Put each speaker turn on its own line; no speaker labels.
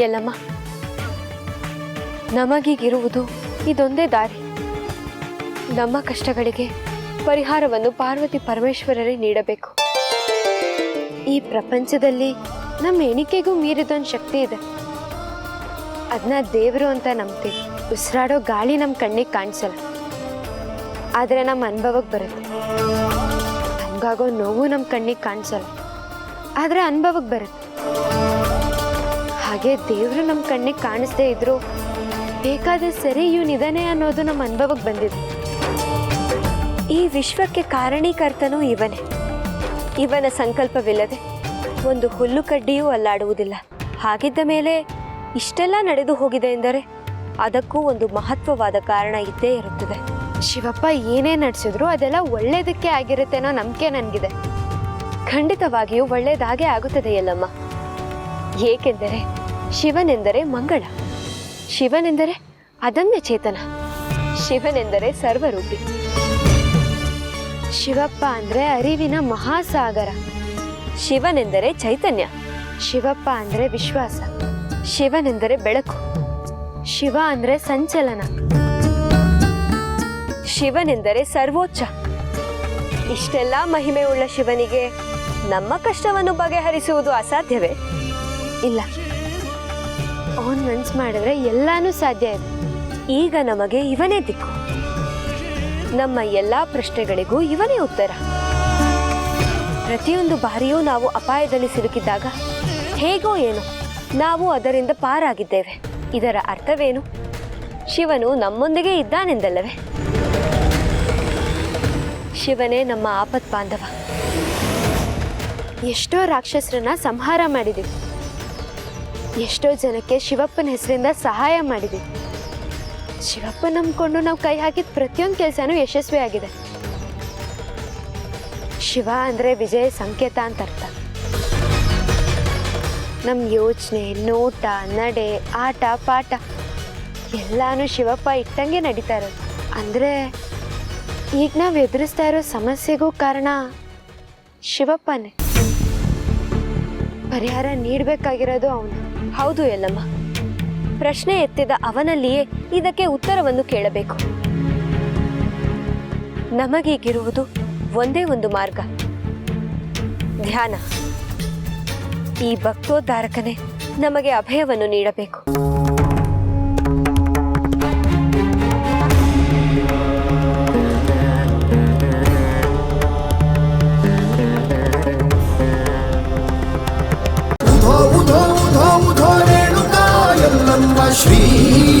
ಎಲ್ಲಮ್ಮ ನಮಗೀಗಿರುವುದು ಇದೊಂದೇ ದಾರಿ. ನಮ್ಮ ಕಷ್ಟಗಳಿಗೆ ಪರಿಹಾರವನ್ನು ಪಾರ್ವತಿ ಪರಮೇಶ್ವರರೇ ನೀಡಬೇಕು. ಈ ಪ್ರಪಂಚದಲ್ಲಿ ನಮ್ಮ ಎಣಿಕೆಗೂ ಮೀರಿದೊಂದು ಶಕ್ತಿ ಇದೆ. ಅದನ್ನ ದೇವರು ಅಂತ ನಂಬ್ತೀವಿ. ಉಸಿರಾಡೋ ಗಾಳಿ ನಮ್ಮ ಕಣ್ಣಿಗೆ ಕಾಣಿಸಲ್ಲ. ಆದರೆ ನಮ್ಮ ಅನುಭವಕ್ಕೆ ಬರುತ್ತೆ. ಹಂಗಾಗೋ ನೋವು ನಮ್ಮ ಕಣ್ಣಿಗೆ ಕಾಣಿಸಲ್ಲ. ಆದರೆ ಅನುಭವಕ್ಕೆ ಬರುತ್ತೆ. ಹಾಗೆ ದೇವರು ನಮ್ಮ ಕಣ್ಣಿಗೆ ಕಾಣಿಸ್ದೇ ಇದ್ರು. ಬೇಕಾದ ಸರಿ ಇವನಿದಾನೆ ಅನ್ನೋದು ನಮ್ಮ ಅನುಭವಕ್ಕೆ ಬಂದಿದೆ. ಈ ವಿಶ್ವಕ್ಕೆ ಕಾರಣೀಕರ್ತನೂ ಇವನೇ. ಇವನ ಸಂಕಲ್ಪವಿಲ್ಲದೆ ಒಂದು ಹುಲ್ಲು ಕಡ್ಡಿಯೂ ಅಲ್ಲಾಡುವುದಿಲ್ಲ. ಹಾಗಿದ್ದ ಮೇಲೆ ಇಷ್ಟೆಲ್ಲ ನಡೆದು ಹೋಗಿದೆ ಎಂದರೆ ಅದಕ್ಕೂ ಒಂದು ಮಹತ್ವವಾದ ಕಾರಣ ಇದ್ದೇ ಇರುತ್ತದೆ. ಶಿವಪ್ಪ ಏನೇ ನಡೆಸಿದ್ರು ಅದೆಲ್ಲ ಒಳ್ಳೇದಕ್ಕೆ ಆಗಿರುತ್ತೆ ಅನ್ನೋ ನಂಬಿಕೆ ನನಗಿದೆ. ಖಂಡಿತವಾಗಿಯೂ ಒಳ್ಳೆಯದಾಗೆ ಆಗುತ್ತದೆ ಎಲ್ಲಮ್ಮ ಏಕೆಂದರೆ ಶಿವನೆಂದರೆ ಮಂಗಳ. ಶಿವನೆಂದರೆ ಅದಮ್ಯ ಚೇತನ. ಶಿವನೆಂದರೆ ಸರ್ವರೂಪಿ. ಶಿವಪ್ಪ ಅಂದ್ರೆ ಅರಿವಿನ ಮಹಾಸಾಗರ. ಶಿವನೆಂದರೆ ಚೈತನ್ಯ. ಶಿವಪ್ಪ ಅಂದ್ರೆ ವಿಶ್ವಾಸ. ಶಿವನೆಂದರೆ ಬೆಳಕು. ಶಿವ ಅಂದ್ರೆ ಸಂಚಲನ. ಶಿವನೆಂದರೆ ಸರ್ವೋಚ್ಚ. ಇಷ್ಟೆಲ್ಲ ಮಹಿಮೆ ಉಳ್ಳ ಶಿವನಿಗೆ ನಮ್ಮ ಕಷ್ಟವನ್ನು ಬಗೆಹರಿಸುವುದು ಅಸಾಧ್ಯವೇ? ಇಲ್ಲ. ಅವನ್ ಮನ್ಸು ಮಾಡಿದ್ರೆ ಎಲ್ಲಾನು ಸಾಧ್ಯ ಇದೆ. ಈಗ ನಮಗೆ ಇವನೇ ದಿಕ್ಕು. ನಮ್ಮ ಎಲ್ಲ ಪ್ರಶ್ನೆಗಳಿಗೂ ಇವನೇ ಉತ್ತರ. ಪ್ರತಿಯೊಂದು ಬಾರಿಯೂ ನಾವು ಅಪಾಯದಲ್ಲಿ ಸಿಲುಕಿದ್ದಾಗ ಹೇಗೋ ಏನೋ ನಾವು ಅದರಿಂದ ಪಾರಾಗಿದ್ದೇವೆ. ಇದರ ಅರ್ಥವೇನು? ಶಿವನು ನಮ್ಮೊಂದಿಗೆ ಇದ್ದಾನೆಂದಲ್ಲವೇ? ಶಿವನೇ ನಮ್ಮ ಆಪತ್ ಬಾಂಧವ ಎಷ್ಟೋ ರಾಕ್ಷಸರನ್ನ ಸಂಹಾರ ಮಾಡಿದ್ದೀವಿ. ಎಷ್ಟೋ ಜನಕ್ಕೆ ಶಿವಪ್ಪನ ಹೆಸರಿಂದ ಸಹಾಯ ಮಾಡಿದೆ. ಶಿವಪ್ಪ ನಂಬ್ಕೊಂಡು ನಾವು ಕೈ ಹಾಕಿದ ಪ್ರತಿಯೊಂದು ಕೆಲಸನೂ ಯಶಸ್ವಿಯಾಗಿದೆ ಶಿವ ಅಂದರೆ ವಿಜಯ ಸಂಕೇತ ಅಂತ ಅರ್ಥ. ನಮ್ಮ ಯೋಚನೆ, ನೋಟ, ನಡೆ, ಆಟ, ಪಾಠ ಎಲ್ಲಾನು ಶಿವಪ್ಪ ಇಟ್ಟಂಗೆ ನಡೀತಾ ಇರೋದು. ಅಂದರೆ ಈಗ ನಾವು ಎದುರಿಸ್ತಾ ಇರೋ ಸಮಸ್ಯೆಗೂ ಕಾರಣ ಶಿವಪ್ಪನೇ. ಪರಿಹಾರ ನೀಡಬೇಕಾಗಿರೋದು ಅವನು. ಹೌದು ಎಲ್ಲಮ್ಮ ಪ್ರಶ್ನೆ ಎತ್ತಿದ ಅವನಲ್ಲಿಯೇ ಇದಕ್ಕೆ ಉತ್ತರವನ್ನು ಕೇಳಬೇಕು. ನಮಗೀಗಿರುವುದು ಒಂದೇ ಒಂದು ಮಾರ್ಗ. ಧ್ಯಾನ. ಈ ಭಕ್ತೋದ್ಧಾರಕನೇ ನಮಗೆ ಅಭಯವನ್ನು ನೀಡಬೇಕು.
Shri